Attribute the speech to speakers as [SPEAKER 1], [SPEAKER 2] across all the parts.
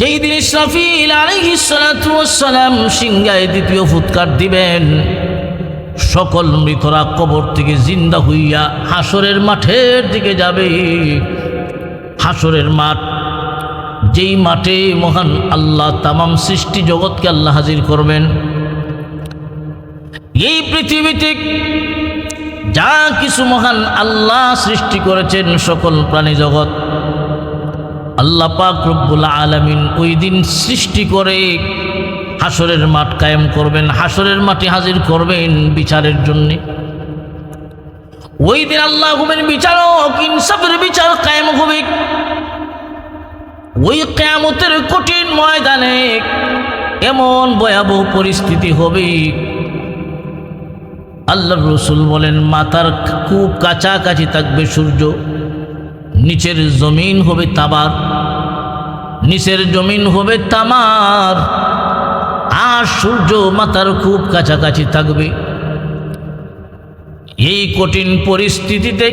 [SPEAKER 1] যেই দিন ইসরাফিল আলাইহিসসালাম সিংহায় দ্বিতীয় ফুৎকার দিবেন, সকল মৃতরা কবর থেকে জিন্দা হইয়া হাসরের মাঠের দিকে যাবে। হাসরের মাঠ, যেই মাঠে মহান আল্লাহ তামাম সৃষ্টি জগৎকে আল্লাহ হাজির করবেন, এই পৃথিবীতে যা কিছু মহান আল্লাহ সৃষ্টি করেছেন সকল প্রাণী জগৎ আল্লাহ পাক রব্বুল আলামিন ওই দিন সৃষ্টি করে হাসরের মাঠ কায়েম করবেন হাসরের মাঠে হাজির করবেন বিচারের জন্যে। ওই দিন আল্লাহ হবেন বিচারক, ইনসাফের বিচার কায়েম হবে। ওই কেয়ামতের কঠিন ময়দানে এমন ভয়াবহ পরিস্থিতি হবে। আল্লাহ রসুল বলেন, মাথার খুব কাছাকাছি থাকবে সূর্য, নিচের জমিন হবে তাবার। নিচের জমিন হবে তামার, আর সূর্য মাথার খুব কাছাকাছি থাকবে। এই কঠিন পরিস্থিতিতে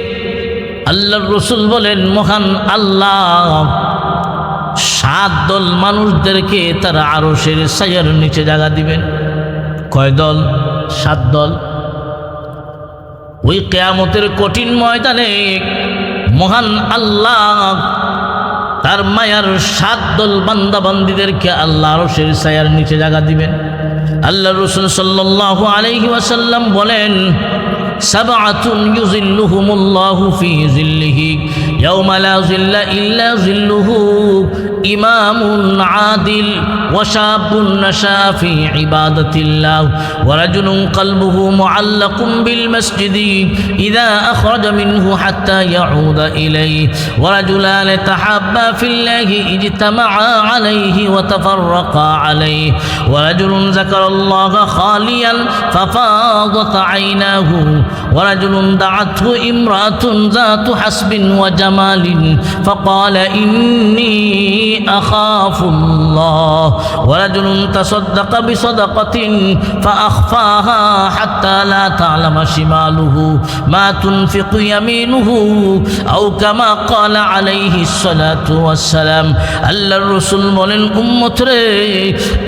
[SPEAKER 1] আল্লাহ রসুল বলেন, মহান আল্লাহ, সাত দল মানুষদেরকে তারা আরও সের সাইয়ার নিচে জায়গা দিবেন। কয় দল? সাত দল। ওই কেয়ামতের কঠিন ময়দানে মহান আল্লাহ তার মায়ার সাত দল বান্দাবান্দিদেরকে আল্লাহ রসের সায়ার নিচে জায়গা দিবেন। আল্লাহ রসুল সাল্লাহ আলহি ওয়াসাল্লাম বলেন ফি يوم لا ظل إلا ظله إمام عادل وشاب نشأ في عبادة الله ورجل قلبه معلق بالمسجد إذا أخرج منه حتى يعود إليه ورجلان تحابا في الله اجتمعا عليه وتفرقا عليه ورجل ذكر الله خاليا ففاضت عيناه ورجل دعته امرأة ذات حسب وجمال فقال إني أخاف الله ورجل تصدق بصدقة فأخفاها حتى لا تعلم شماله ما تنفق يمينه أو كما قال عليه الصلاة والسلام আল্লাহর রসুল বলেন উম্মত রে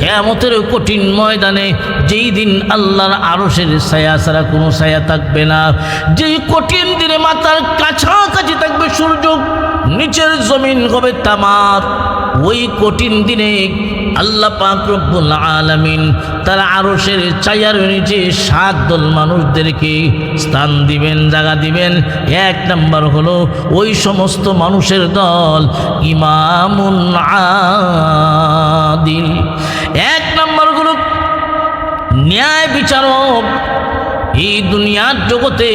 [SPEAKER 1] কেয়ামতের কঠিন ময়দানে যেই দিন আল্লাহর আরশের ছায়া ছাড়া কোনো ছায়া থাকবে না। যেই কঠিন দিনে মাথার কাছাকাছি থাকবে সূর্য, নিচের জমিন হবে তামার। ওই কঠিন দিনে আল্লাহ পাক রব্বুল আলামিন তার আরশের ছায়ার নিচে সাত দল মানুষদেরকে স্থান দিবেন, জায়গা দিবেন। এক নাম্বার হলো ওই সমস্ত মানুষের দল ইমামুন আদিল। এক নাম্বার হলো ন্যায় বিচারক এই দুনিয়ার জগতে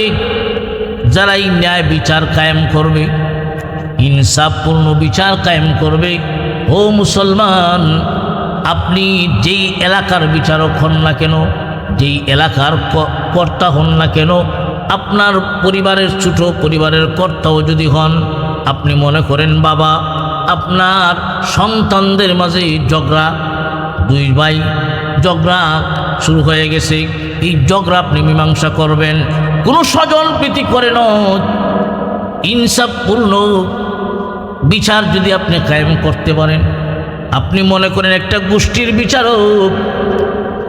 [SPEAKER 1] যারাই ন্যায় বিচার কায়েম করবে, ইনসাফপূর্ণ বিচার কায়েম করবে, ও মুসলমান, আপনি যেই এলাকার বিচারক হন না কেন, যেই এলাকার কর্তা হন না কেন, আপনার পরিবারের, ছোট পরিবারের কর্তাও যদি হন, আপনি মনে করেন, বাবা, আপনার সন্তানদের মাঝে ঝগড়া, দুই ভাই ঝগড়া শুরু হয়ে গেছে। এই ঝগড়া আপনি মীমাংসা করবেন। কোনো স্বজন প্রীতি করে ন। ইনসাফপূর্ণ বিচার যদি আপনি কায়েম করতে পারেন। আপনি মনে করেন একটা গোষ্ঠীর বিচারক,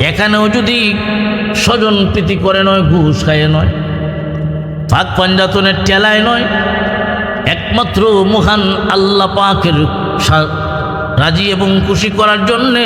[SPEAKER 1] এখানেও যদি স্বজন প্রীতি করে নয়, ঘুষ খায় নয় ফাঁক পাঞ্জাতনের টেলায় নয়, একমাত্র মহান আল্লাহ পাকের রাজি এবং খুশি করার জন্যে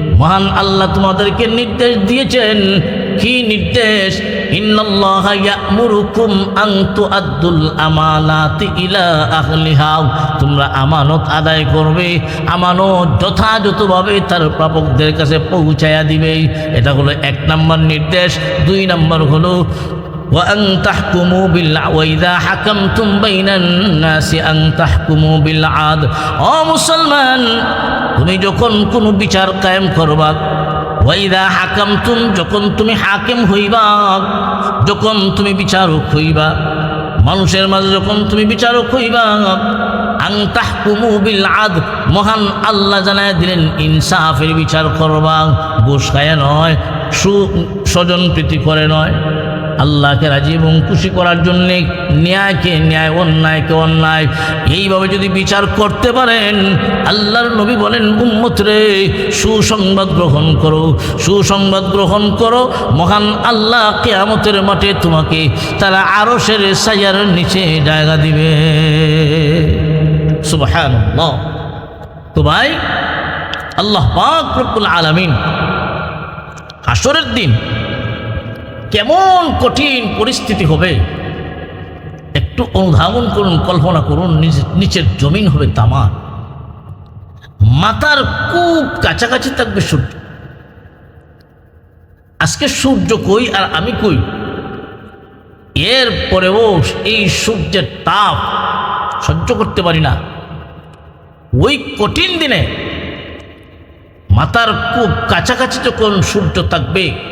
[SPEAKER 1] মহান আল্লাহ তোমাদেরকে নির্দেশ দিয়েছেন। কি নির্দেশ? তোমরা আমানত আদায় করবে, আমানত যথাযথভাবে তার প্রাপকদের কাছে পৌঁছায়া দিবে। এটা হলো এক নম্বর নির্দেশ। দুই নম্বর হলো وأن تحكموا بالع وإذا حكمتم بين الناس أن تحكموا بالعدل ও মুসলমান তুমি যখন কোনো বিচার কায়েম করবা ওয়াইদা হাকামতুম যখন তুমি হাকিম হইবা যখন তুমি বিচারক হইবা মানুষের মাঝে যখন তুমি বিচারক হইবা আং তাহকুমু বিল আদ মহান আল্লাহ জানায় দিলেন ইনসাফের বিচার করবা ঘুষ খায় নয় সু স্বজন প্রীতি করে নয় আল্লাহকে রাজি এবং খুশি করার জন্যে ন্যায়কে ন্যায়, অন্যায়কে অন্যায়, এইভাবে যদি বিচার করতে পারেন, আল্লাহর নবী বলেন, উম্মত রে, সুসংবাদ গ্রহণ করো, সুসংবাদ গ্রহণ করো, মহান আল্লাহ কেয়ামতের মাঠে তোমাকে তারা আরও সেরে সাইয়ার নিচে জায়গা দিবে। সুবহান তো ভাই, আল্লাহ পাক রব্বুল আলামিন হাসরের দিন কেমন কঠিন পরিস্থিতি হবে? একটু অনুধাবন করুন, কল্পনা করুন নিচে- নিচের জমিন হবে তামা মাথার খুব কাছাকাছি থাকবে সূর্য। আজকে সূর্য কই আর আমি কই? এর পরেও এই সূর্যের তাপ সহ্য করতে পারি না। ওই কঠিন দিনে মাথার খুব কাছাকাছি যখন সূর্য থাকবে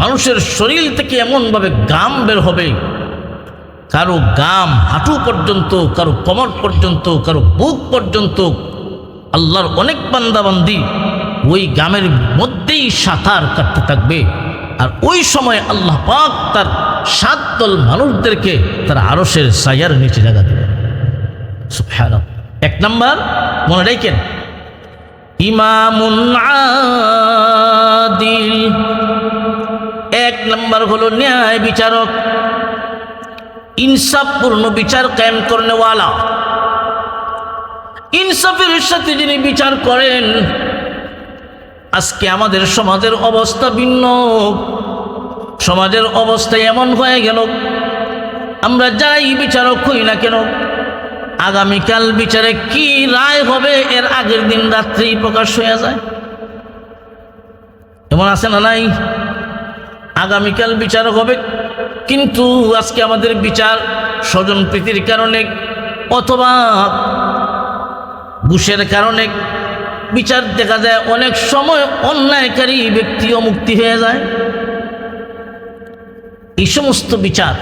[SPEAKER 1] মানুষের শরীর থেকে এমনভাবে গাম বের হবে, কারও গাম হাঁটু পর্যন্ত, কারও কমর পর্যন্ত, কারও বুক পর্যন্ত, আল্লাহর অনেক বান্দাবান্দি ওই গামের মধ্যেই সাঁতার কাটতে থাকবে আর ওই সময় আল্লাহ পাক তার সাত দল মানুষদেরকে তার আরসের সায়ার নিচে জায়গা দেবে। এক নাম্বার, মনে রেখেন, ইমামুন আদিল এক নম্বর হলো ন্যায় বিচারক। ইনসাফপূর্ণ বিচার কায়েম করনেওয়ালা। ইনসাফের সাথে যিনি বিচার করেন, আজকে আমাদের সমাজের অবস্থা ভিন্ন। সমাজের অবস্থা এমন হয়ে গেল, আমরা যাই বিচারক হই না কেন, আগামীকাল বিচারে কি রায় হবে এর আগের দিন রাত্রেই প্রকাশ হয়ে যায়। এমন আছে না নাই? আগামীকাল বিচার হবে, কিন্তু আজকে আমাদের বিচার স্বজন প্রীতির কারণে অথবা ঘুষের কারণে বিচার দেখা যায় অনেক সময় অন্যায়কারী ব্যক্তিও মুক্তি হয়ে যায়। এই সমস্ত বিচার,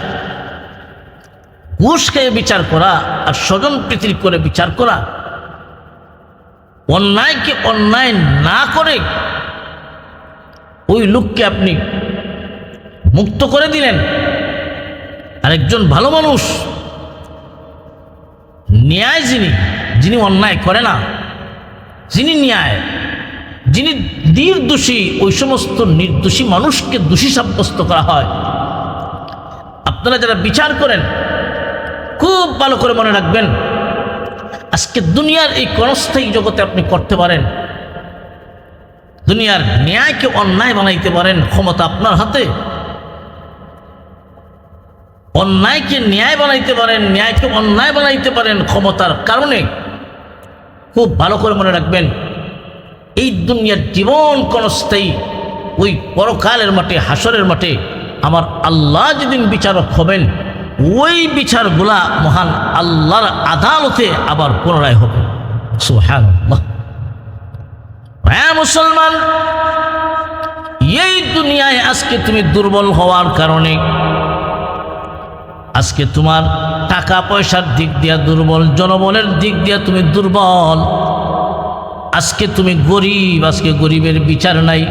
[SPEAKER 1] ঘুষ খেয়ে বিচার করা আর স্বজন প্রীতির করে বিচার করা, অন্যায়কে অন্যায় না করে ওই লোককে আপনি মুক্ত করে দিলেন। আরেকজন ভালো মানুষ। ন্যায় যিনি যিনি অন্যায় করে না, যিনি ন্যায়, যিনি নির্দোষী, ওই সমস্ত নির্দোষী মানুষকে দোষী সাব্যস্ত করা হয়। আপনারা যারা বিচার করেন, খুব ভালো করে মনে রাখবেন, আজকে দুনিয়ার এই কনস্থায়ী জগতে আপনি করতে পারেন। দুনিয়ার ন্যায়কে অন্যায় বানাইতে পারেন, ক্ষমতা আপনার হাতে। অন্যায়কে ন্যায় বানাইতে পারেন, ন্যায়কে অন্যায় বানাইতে পারেন ক্ষমতার কারণে খুব ভালো করে মনে রাখবেন, এই দুনিয়ার জীবন ক্ষণস্থায়ী ওই পরকালের মাঠে, হাসরের মাঠে আমার আল্লাহ যেদিন বিচারক হবেন, ওই বিচারগুলা মহান আল্লাহর আদালতে আবার পুনরায় হবে। হ্যাঁ মুসলমান, এই দুনিয়ায় আজকে তুমি দুর্বল হওয়ার কারণে আজকে তোমার টাকা পয়সার দিক দিয়া দুর্বল, জনবলের দিক দিয়া তুমি দুর্বল। আজকে তুমি গরিব, আজকে গরিবের বিচার নাই।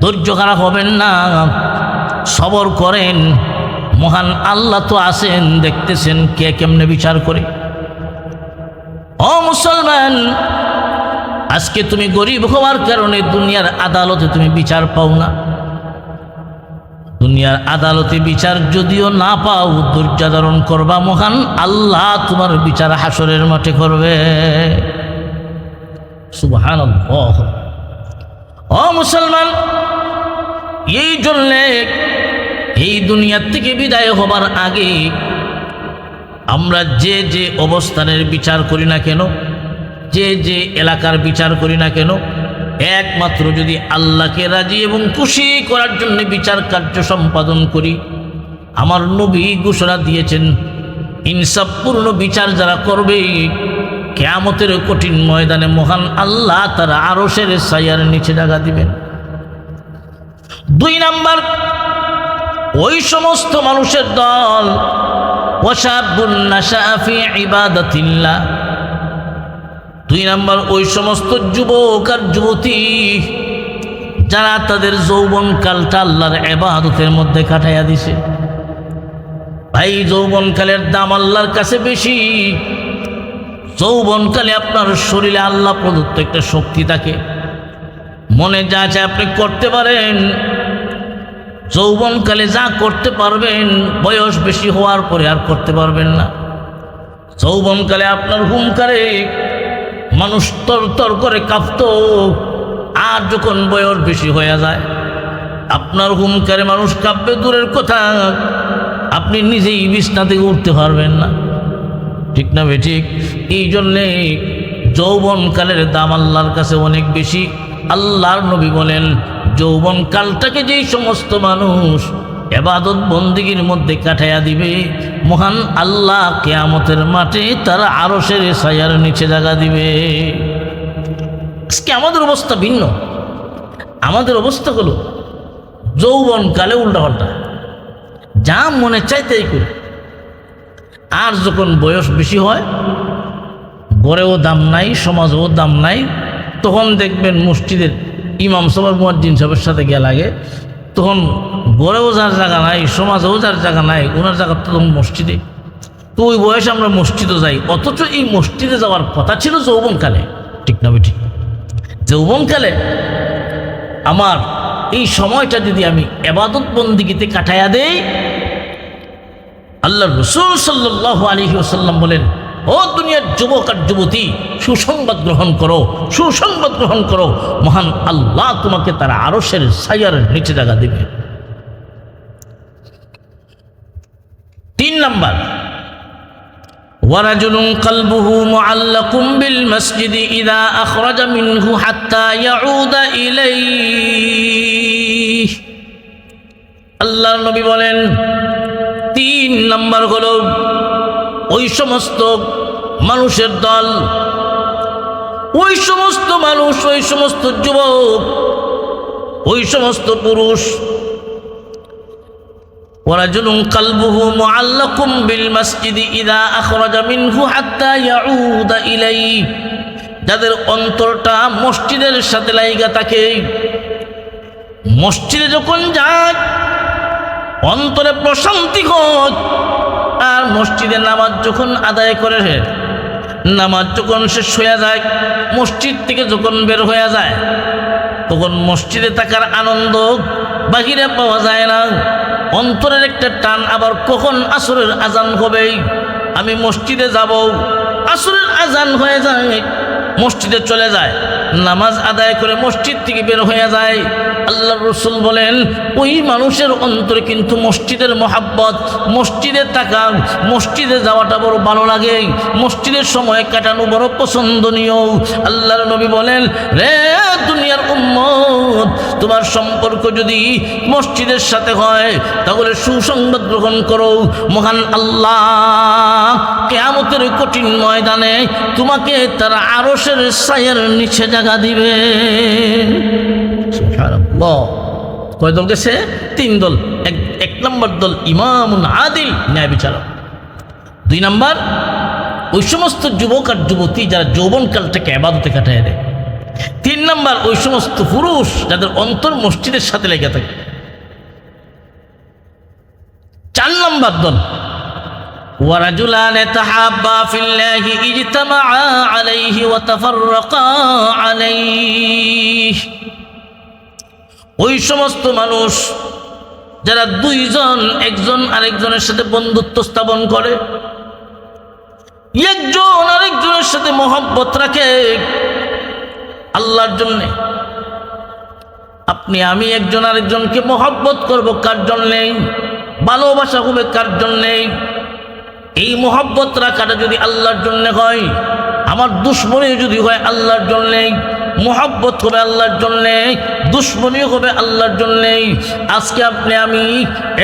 [SPEAKER 1] ধৈর্য খারাপ হবেন না? সবর করেন। মহান আল্লাহ তো আছেন, দেখতেছেন কে কেমনে বিচার করে। ও মুসলমান, আজকে তুমি গরিব হওয়ার কারণে দুনিয়ার আদালতে তুমি বিচার পাও না। দুনিয়ার আদালতে বিচার যদিও না পাও, ধৈর্য ধারণ করবা মহান, আল্লাহ তোমার বিচার হাসরের মাঠে করবে। সুবহান ও মুসলমান, এই জন্যে এই দুনিয়ার থেকে বিদায় হবার আগে আমরা যে যে অবস্থানের বিচার করি না কেন, যে যে এলাকার বিচার করি না কেন একমাত্র যদি আল্লাহকে রাজি এবং খুশি করার জন্য বিচার কার্য সম্পাদন করি। আমার নবী ঘোষণা দিয়েছেন, ইনসাফপূর্ণ বিচার যারা করবে, কেয়ামতের কঠিন ময়দানে মহান আল্লাহ তারা আরও সেরে সাইয়ার নিচে জায়গা দিবেন। দুই নাম্বার, ওই সমস্ত মানুষের দল, ওয়াশাবুন নাশাআ ফি ইবাদাতিল্লাহ। দুই নাম্বার, ওই সমস্ত যুবক আর যুবতী যারা তাদের যৌবনকালটা আল্লাহর এবাদতের মধ্যে কাটাইয়া দিছে। ভাই যৌবনকালের দাম আল্লাহর কাছে বেশি। যৌবনকালে আপনার শরীরে আল্লাহ প্রদত্ত একটা শক্তি থাকে। মনে যা চায় আপনি করতে পারেন যৌবনকালে যা করতে পারবেন, বয়স বেশি হওয়ার পরে আর করতে পারবেন না। যৌবনকালে আপনার হুমকারে মানুষ তর তর করে কাঁপত। আর যখন বয়স বেশি হয়ে যায়, আপনার হুমকারে মানুষ কাঁপবে, দূরের কথা। আপনি নিজেই বিছনা থেকে উঠতে পারবেন না। ঠিক না বে, ঠিক? এই জন্যে যৌবনকালের দাম আল্লাহর কাছে অনেক বেশি। আল্লাহর নবী বলেন, যৌবনকালটাকে যেই সমস্ত মানুষ এবাদত বন্দিগির মধ্যে কাটাইয়া দিবে। মহান আল্লাহ কেয়ামতের মাঠে তারা আরও সেরে সায়ার নিচে জায়গা দিবে। আজকে আমাদের অবস্থা ভিন্ন। আমাদের অবস্থা হলো যৌবনকালে উল্টাপাল্টা। যা মনে চাই তাই করি। আর যখন বয়স বেশি হয় গড়েও দাম নাই, সমাজেও দাম নাই, তখন দেখবেন মসজিদের ইমাম সবার মুয়াজ্জিন সাহেবের সাথে গিয়া লাগে। তখন গড়েও যার জায়গা নাই, সমাজেও যার জায়গা নাই, ওনার জায়গা তো তখন মসজিদে। তো ওই বয়সে আমরা মসজিদে যাই, অথচ এই মসজিদে যাওয়ার কথা ছিল যৌবনকালে। ঠিক না বেঠিক? যৌবনকালে আমার এই সময়টা যদি আমি এবাদত বন্দিগিতে কাটাইয়া দেই আল্লাহ রসুল সাল্লাহ আলহি ওসাল্লাম বলেন ও দুনিয়ার যুবক আর যুবতী সুসংবাদ গ্রহণ করো সুসংবাদ গ্রহণ করো মহান আল্লাহ তোমাকে তার আরসের সাইয়ার নিচে জায়গা দিবে তিন নাম্বার ورجل قلبه معلق بالمسجد إذا أخرج منه حتى يعود إليه আল্লাহর নবী বলেন তিন নাম্বার হলো ওই সমস্ত মানুষের দল ওই সমস্ত মানুষ ওই সমস্ত যুবক ওই সমস্ত পুরুষ ورجل قلبه معلق بالمسجد إذا أخرج منه حتى يعود إليه যাদের অন্তরটা মসজিদের সাথে লাইগা থাকে মসজিদে যখন যায় অন্তরে প্রশান্তি হোক আর মসজিদে নামাজ যখন আদায় করে, নামাজ যখন শেষ হয়ে যায়, মসজিদ থেকে যখন বের হয়ে যায়, তখন মসজিদে থাকার আনন্দ বাহিরে পাওয়া যায় না। অন্তরের একটা টান আবার কখন আসরের আজান হবে? আমি মসজিদে যাব, আসরের আজান হয়ে যায়। মসজিদে চলে যায়। নামাজ আদায় করে মসজিদ থেকে বের হয়ে যায়। আল্লাহ রসুল বলেন, ওই মানুষের অন্তরে কিন্তু মসজিদের মহাব্বত, মসজিদে থাকা, মসজিদে যাওয়াটা বড় ভালো লাগে। মসজিদের সময় কাটানো বড় পছন্দনীয়। আল্লাহর নবী বলেন, রে দুনিয়ার উম্মত, তোমার সম্পর্ক যদি মসজিদের সাথে হয়, তাহলে সুসংবাদ গ্রহণ করো। মহান আল্লাহ, কেয়ামতের কঠিন ময়দানে তোমাকে তারা আরসের সায়ের নিচে জায়গা দিবে। কয় দল গেছে? তিন দল। এক এক নম্বর দল ইমামুন আদিল, ন্যায় বিচারক। দুই নাম্বার, ওই সমস্ত যুবক আর যুবতী যারা যৌবনকালটাকে আবাদতে কাটায় দেয়। তিন নাম্বার ওই সমস্ত পুরুষ যাদের অন্তর মসজিদের সাথে লেগে থাকে চার নাম্বার দল ورجلان تحابا في الله اجتمعا عليه وتفرقا عليه ওই সমস্ত মানুষ যারা দুইজন একজন আরেকজনের সাথে বন্ধুত্ব স্থাপন করে একজন আরেকজনের সাথে মহব্বত রাখে আল্লাহর জন্যে। আপনি আমি একজন আরেকজনকে মহব্বত করব কার জন্যেই ভালোবাসা হবে কার জন্যেই এই মহব্বত রাখাটা যদি আল্লাহর জন্যে হয়, আমার দুশ্মনী যদি হয় আল্লাহর জন্যেই মোহাব্বত হবে আল্লাহর জন্যে, দুশ্মনী হবে আল্লাহর জন্যেই আজকে আপনি আমি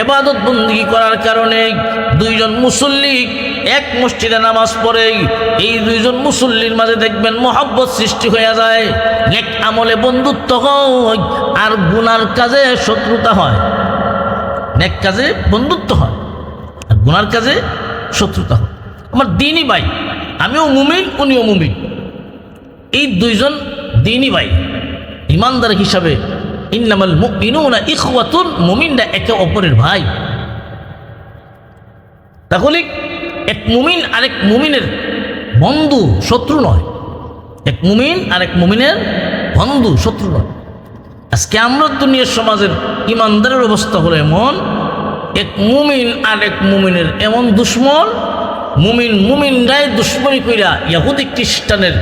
[SPEAKER 1] এবাদত বন্দি করার কারণে দুইজন মুসল্লি এক মসজিদে নামাজ পড়ে এই দুইজন মুসল্লির মাঝে দেখবেন মোহাব্বত সৃষ্টি হয়ে যায়। নেক আমলে বন্ধুত্ব হয় আর গুনার কাজে শত্রুতা হয়। নেক কাজে বন্ধুত্ব হয় আর গুনার কাজে শত্রুতা হয়। আমার দিনই ভাই, আমিও মুমিন, উনিও মুমিন। এই দুইজন দিনই ভাই, ইমানদার হিসাবে ইন্নামাল মুমিনুনা ইখওয়াতুন, মুমিনরা একে অপরের ভাই। তাহলে এক মুমিন আরেক মুমিনের বন্ধু শত্রু নয়। এক মুমিন আরেক মুমিনের বন্ধু শত্রু নয়। আজকে আমরা দুনিয়ার সমাজের ইমানদারের অবস্থা হলো এমন, এক মুমিন আর এক মুমিনের এমন দুশ্মন, মুমিন মুমিনরাই দুশ্মনী কইরা ইয়াহুদি খ্রিস্টানের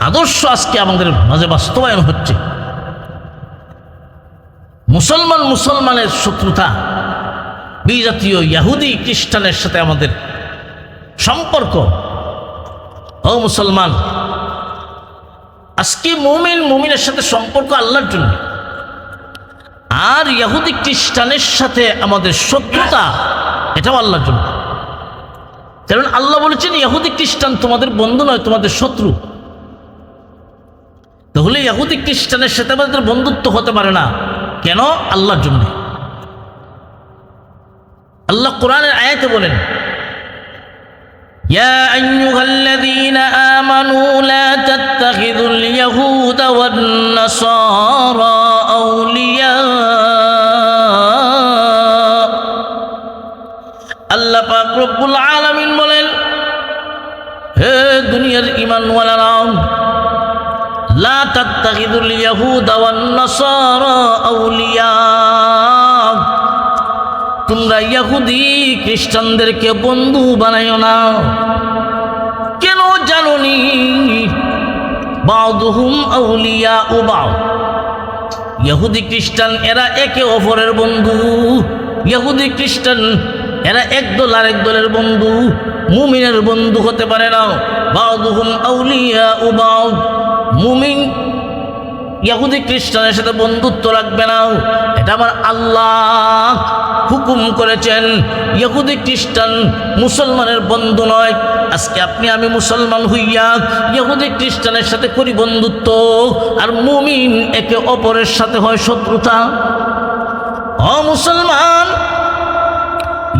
[SPEAKER 1] আদর্শ আজকে আমাদের মাঝে বাস্তবায়ন হচ্ছে। মুসলমান মুসলমানের শত্রুতা, বিজাতীয় ইয়াহুদি খ্রিস্টানের সাথে আমাদের সম্পর্ক। ও মুসলমান, আজকে মুমিন মুমিনের সাথে সম্পর্ক আল্লাহর জন্য। আর ইয়াহুদি খ্রিস্টানের সাথে আমাদের শত্রুতা, এটাও আল্লাহর জন্য। কারণ আল্লাহ বলেছেন, ইয়াহুদি খ্রিস্টান তোমাদের বন্ধু নয়, তোমাদের শত্রু। তাহলে ইয়াহুদি খ্রিস্টানের সাথে আমাদের বন্ধুত্ব হতে পারে না। কেন? আল্লাহর জন্য। আল্লাহ কোরআনের আয়াতে বলেন يا أيها الذين آمنوا لا تتخذوا اليهود والنصارى أولياء আল্লাহ পাক রব্বুল আলামিন বলেন হে দুনিয়ার ঈমানওয়ালারা লা তাত্তাখিদুল ইয়াহুদা ওয়ান নাসারা আউলিয়া তোমরা ইয়াহুদি খ্রিস্টানদেরকে বন্ধু বানাইও না। কেন জানোনি? বাউদুহুম আউলিয়া ইহুদি খ্রিস্টান এরা একে অপরের বন্ধু। ইহুদি খ্রিস্টান এরা এক দল আরেক দলের বন্ধু। মুমিনের বন্ধু হতে পারে না। বাউদুহুম আউলিয়া ও মুমিন ইয়াহুদি খ্রিস্টানের সাথে বন্ধুত্ব রাখবে না। এটা আমার আল্লাহ হুকুম করেছেন। ইয়াহুদি খ্রিস্টান মুসলমানের বন্ধু নয়। আজকে আপনি, আমি মুসলমান হইয়া ইয়াহুদি খ্রিস্টানের সাথে করি বন্ধুত্ব, আর মুমিন একে অপরের সাথে হয় শত্রুতা। ও মুসলমান,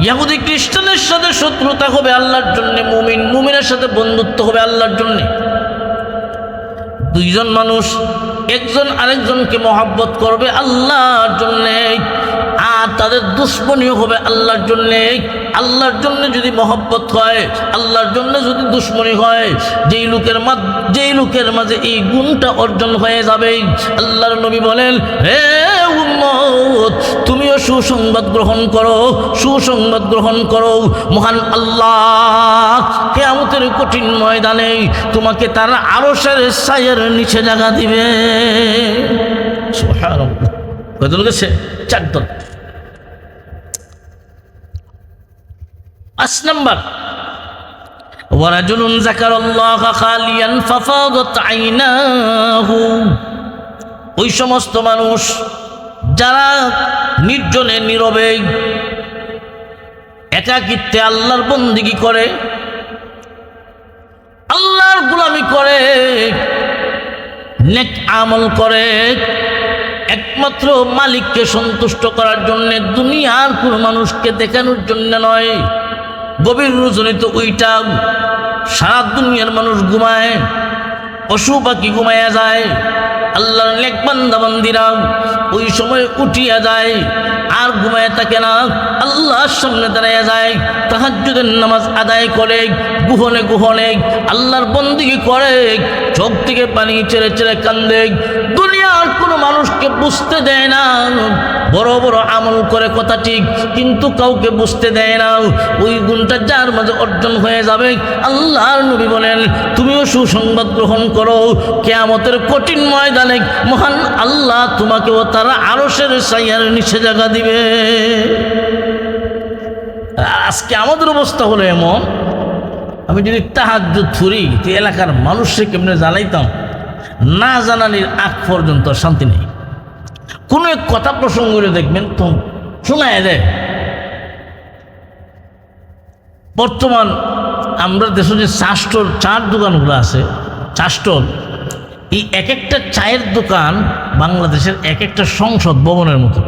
[SPEAKER 1] ইয়াহুদি খ্রিস্টানের সাথে শত্রুতা হবে আল্লাহর জন্য, মুমিন মুমিনের সাথে বন্ধুত্ব হবে আল্লাহর জন্যে। দুইজন মানুষ একজন আরেকজনকে মহাব্বত করবে আল্লাহর জন্যে, আর তাদের দুশ্মনীয় হবে আল্লাহর জন্যে। আল্লাহর জন্য যদি মহব্বত হয়, আল্লাহর জন্য যদি দুশ্মনী হয়, যেই লোকের যেই লোকের মাঝে এই গুণটা অর্জন হয়ে যাবে। আল্লাহর নবী বলেন, হে উম্মত তুমিও সুসংবাদ গ্রহণ করো সুসংবাদ গ্রহণ করো মহান আল্লাহ কেয়ামতের কঠিন ময়দানে তোমাকে তার আরসের সায়ের নিচে জায়গা দিবে সুবহানাল্লাহ। কয়দল গেছে চার দল পাঁচ নম্বর ورجل ذكر الله خاليا ففاضت عيناه ওই সমস্ত মানুষ যারা নির্জনে, নীরবে একাকিত্বে আল্লাহর বন্দিগি করে, আল্লাহর গুলামি করে, নেক আমল করে, একমাত্র মালিককে সন্তুষ্ট করার জন্য দুনিয়ার কোনো মানুষকে দেখানোর জন্য নয়। গভীর রজনীতে ওইটা সারা দুনিয়ার মানুষ ঘুমায় পশু পাখি ঘুমাইয়া যায়। আল্লাহর নেক বান্দা বান্দিরা ওই সময় উঠিয়া যায়। আর ঘুমায় থাকে না। আল্লাহর সামনে দাঁড়াইয়া যায়, তাহাজ্জুদের নামাজ আদায় করে, গুহনে গুহনে আল্লাহর বন্দিগি করে, চোখ থেকে পানি ছেড়ে ছেড়ে কান্দে। দুনিয়ার কোনো মানুষকে বুঝতে দেয় না। বড় বড় আমল করে কথা ঠিক, কিন্তু কাউকে বুঝতে দেয় না। ওই গুণটা যার মাঝে অর্জন হয়ে যাবে। আল্লাহর নবী বলেন, তুমিও সুসংবাদ গ্রহণ করো। কেয়ামতের কঠিন ময়দানে মহান আল্লাহ তোমাকেও তারা আরসের সাইয়ার নিচে জায়গা দিবে। আজকে আমাদের অবস্থা হলো এমন, আমি যদি তাহাজ থুরি তো এলাকার মানুষকে কেমনে জানাইতাম না জানানির আগ পর্যন্ত শান্তি নেই। কোনো এক কথা প্রসঙ্গ দেখবেন, তো শোনায় দেয় বর্তমান আমরা দেশে যে চা স্টল, চার দোকানগুলো আছে, চা স্টল, এই এক একটা চায়ের দোকান বাংলাদেশের এক একটা সংসদ ভবনের মতো।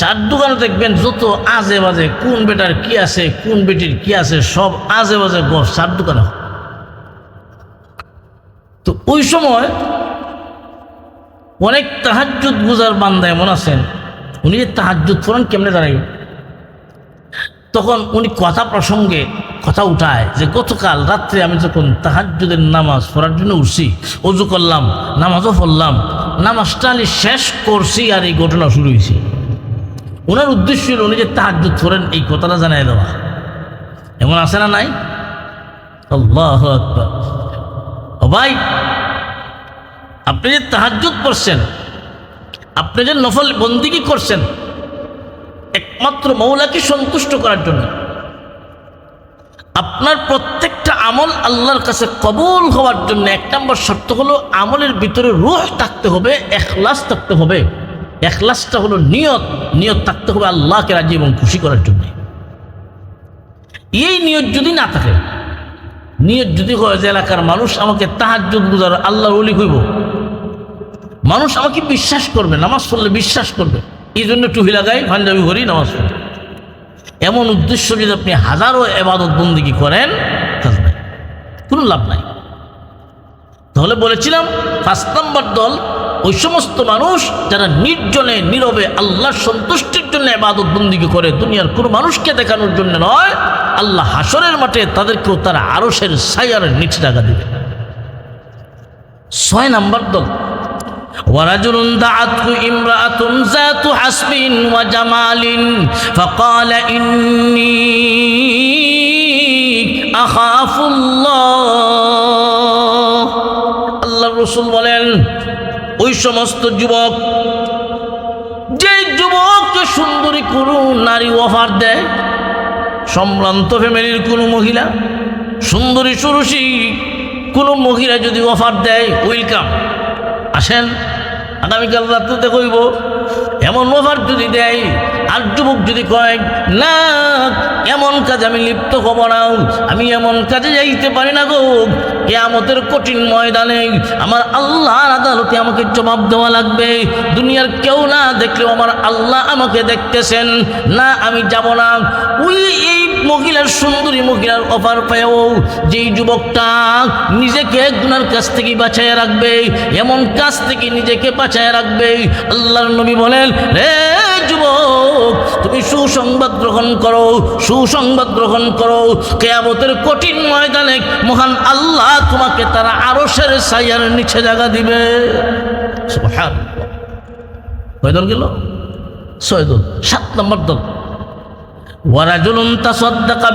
[SPEAKER 1] চার দোকানে দেখবেন যত আজে বাজে, কোন বেটার কি আছে, কোন বেটির কি আছে, সব আজে বাজে গপ চার দোকানে তো ওই সময় অনেক তাহাজ্জুদ গুজার বান্দা এমন আছেন, উনি যে তাহাজ্জুদ করেন কেমনে দাঁড়াইবে? তখন উনি কথা প্রসঙ্গে কথা উঠায় যে, গতকাল রাত্রে আমি যখন তাহাজ্জুদের নামাজ পড়ার জন্য উঠছি, অজু করলাম, নামাজও পড়লাম, নামাজটা আমি শেষ করছি আর এই ঘটনা শুরু হয়েছে। ওনার উদ্দেশ্য হল উনি যে তাহাজ্জুদ করেন, এই কথাটা জানাই দেওয়া। এমন আছে না নাই? আল্লাহ আকবার। ভাই, আপনি যে তাহাজ্জুদ করছেন, আপনি যে নফল বন্দিগি করছেন, একমাত্র মৌলাকে সন্তুষ্ট করার জন্য, আপনার প্রত্যেকটা আমল আল্লাহর কাছে কবুল হওয়ার জন্য এক নম্বর শর্ত হলো আমলের ভিতরে রুহ থাকতে হবে, এখলাস থাকতে হবে। এখলাসটা হলো নিয়ত। নিয়ত থাকতে হবে আল্লাহকে রাজি এবং খুশি করার জন্য। এই নিয়ত যদি না থাকে, নিয়ত যদি হয় যে এলাকার মানুষ আমাকে তাহাজ্জুদ গুজার আল্লাহর অলি হইব, মানুষ আমাকে বিশ্বাস করবে, নামাজ পড়লে বিশ্বাস করবে এই জন্য টুহি লাগাই পাঞ্জাবি ঘরি নামাজ পড়বে এমন উদ্দেশ্য যদি আপনি হাজারো এবাদত বন্দিগি করেন নাই। কোনো লাভ নাই। তাহলে বলেছিলাম পাঁচ নম্বর দল ওই সমস্ত মানুষ যারা নির্জনে নীরবে আল্লাহর সন্তুষ্টির জন্য এবাদত বন্দিগি করে দুনিয়ার কোনো মানুষকে দেখানোর জন্য নয় আল্লাহ হাসরের মাঠে তাদেরকেও তারা আরসের সাইয়ারের নিচে জায়গা দেবে ছয় নম্বর দল ورجل دعته امرأة ذات حسب وجمال فقال إني أخاف الله আল্লাহ রসুল বলেন, ওই সমস্ত যুবক, যে যুবককে সুন্দরী কোনো নারী অফার দেয়, সম্ভ্রান্ত ফ্যামিলির কোনো মহিলা, সুন্দরী সুরসী কোনো মহিলা যদি অফার দেয় ওয়েলকাম আসেন, আগামীকাল রাত্রে কইব এমন অফার যদি দেয়, আর যুবক যদি কয়, না, এমন কাজ আমি লিপ্ত হব না, আমি এমন কাজে যাইতে পারি না গো। কেয়ামতের কঠিন ময়দানে আমার আল্লাহর আদালতে আমাকে জবাব দেওয়া লাগবে। দুনিয়ার কেউ না দেখলেও আমার আল্লাহ আমাকে দেখতেছেন। না, আমি যাব না। ওই, এই মহিলার, সুন্দরী মহিলার অফার পেয়েও যেই যুবকটা নিজেকে গুনার কাছ থেকে বাঁচায় রাখবে, এমন কাজ থেকে নিজেকে বাঁচায় রাখবে। আল্লাহর নবী বলেন রে যুবক, তুমি সুসংবাদ গ্রহণ করো, সুসংবাদ গ্রহণ করো। কেয়ামতের কঠিন ময়দানে মহান আল্লাহ তোমাকে তারা আরও সের সাইয়ার নিচে জায়গা দিবে। কয় দল গেল? ছয় দল, সাত নম্বর দল। ওয়ারাজুলুন তাসাদ্দাকা